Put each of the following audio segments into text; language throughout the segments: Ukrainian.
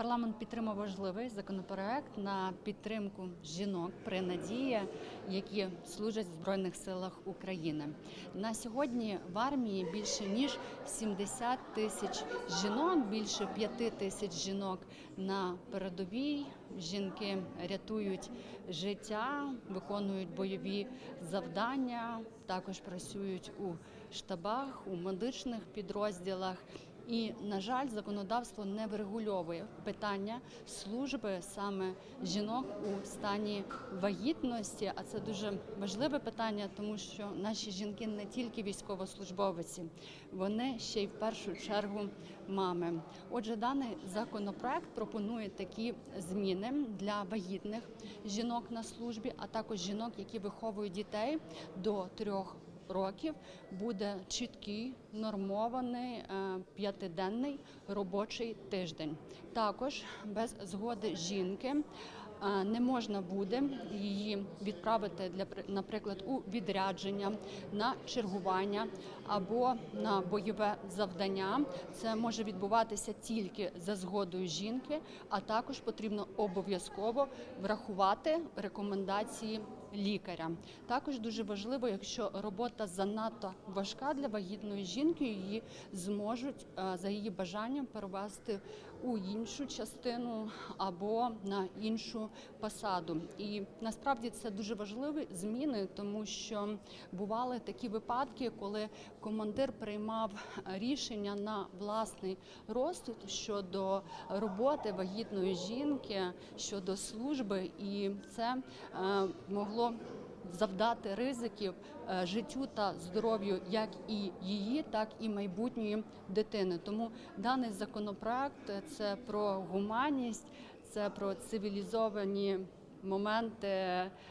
Парламент підтримав важливий законопроект на підтримку жінок при надії, які служать в збройних силах України. На сьогодні в армії більше ніж 70 тисяч жінок, більше 5 тисяч жінок на передовій. Жінки рятують життя, виконують бойові завдання, також працюють у штабах, у медичних підрозділах. І, на жаль, законодавство не врегульовує питання служби саме жінок у стані вагітності. А це дуже важливе питання, тому що наші жінки не тільки військовослужбовиці, вони ще й в першу чергу мами. Отже, даний законопроект пропонує такі зміни для вагітних жінок на службі, а також жінок, які виховують дітей до трьох років буде чіткий нормований е, п'ятиденний робочий тиждень. Також без згоди жінки е, не можна буде її відправити для при- наприклад у відрядження на чергування або на бойове завдання. Це може відбуватися тільки за згодою жінки, а також потрібно обов'язково врахувати рекомендації лікаря. Також дуже важливо, якщо робота занадто важка для вагітної жінки, її зможуть е, за її бажанням перевести у іншу частину або на іншу посаду. І насправді це дуже важливі зміни, тому що бували такі випадки, коли командир приймав рішення на власний розсуд щодо роботи вагітної жінки, щодо служби, і це е, могло завдати ризиків е, життю та здоров'ю як і її, так і майбутньої дитини. Тому даний законопроект е, це про гуманність, це про цивілізовані моменти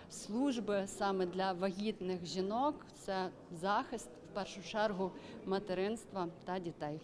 служби саме для вагітних жінок. Це захист в першу чергу материнства та дітей.